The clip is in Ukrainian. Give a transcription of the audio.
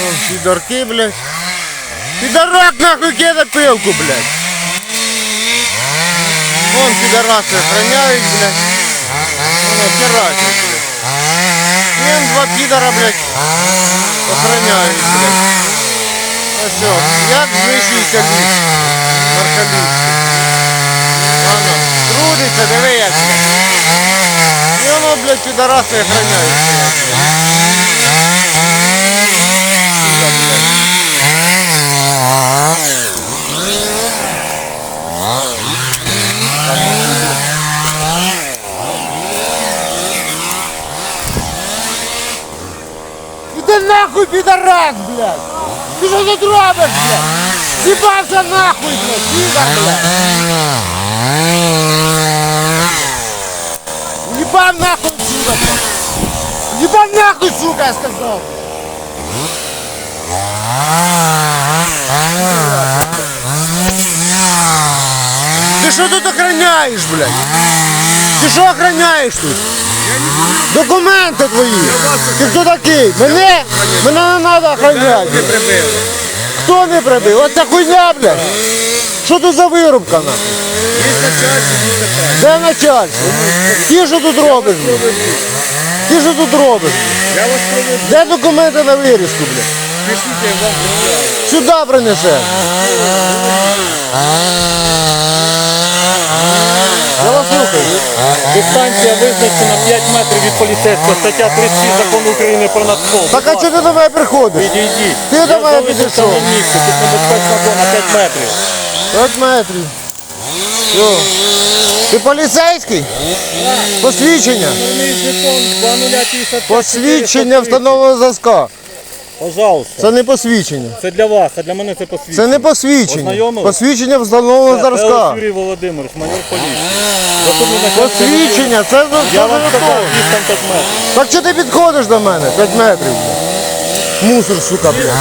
О, підорки, блядь. Підорок нахуй кида пилку, блядь. Вон підораси охраняють, блядь. Воно херачить, блядь. Вон два підора, блядь, охраняють, блядь. А що, як знищується ліс? Маркалівський. Воно, трудиться, диви як, блядь. І воно, блядь, підораси охраняють, блядь. Іди нахуй, підарас, блядь! Ти що тут робиш, блядь? Зібався нахуй, блядь, підар, блядь! Ебав нахуй отсюда, блядь! Ебав нахуй, сука, я сказал! Ти що тут охраняєш, блядь? Ти що охраняєш тут? Документи твої! Ти хто такий? Мене? Мене не треба охраняти! Хто не прибив? Оце хуйня, блядь! Що тут за вирубка нахуй? Де начальство? Ти що тут робиш? блядь? Ти що тут робиш? Де документи на вирізку, блядь? Сюди принесе. Я вас слухаю. Дистанція визначена 5 метрів від поліцейського. Стаття 36 закону України про Нацпол. Так а чого ти до мене приходиш? Підійдіть. Ти до мене Я підійшов. на місці. Тут небезпечна зона 5 метрів. 5 метрів. Що? Ти поліцейський? Посвідчення. Номерний жетон 2055. Посвідчення встановленого зразка. Пожалуйста. Це не посвідчення. Це для вас, а для мене це посвідчення. Це не посвідчення. Ознайомили? Посвідчення встановлено зразка. Юрій Володимирович, майор поліції. Заступник начальника Посвідчення, це Я це вам сказав, додатково. дістань 5 метрів. Так що ти підходиш до мене? 5 метрів. Мусор, сука, блядь.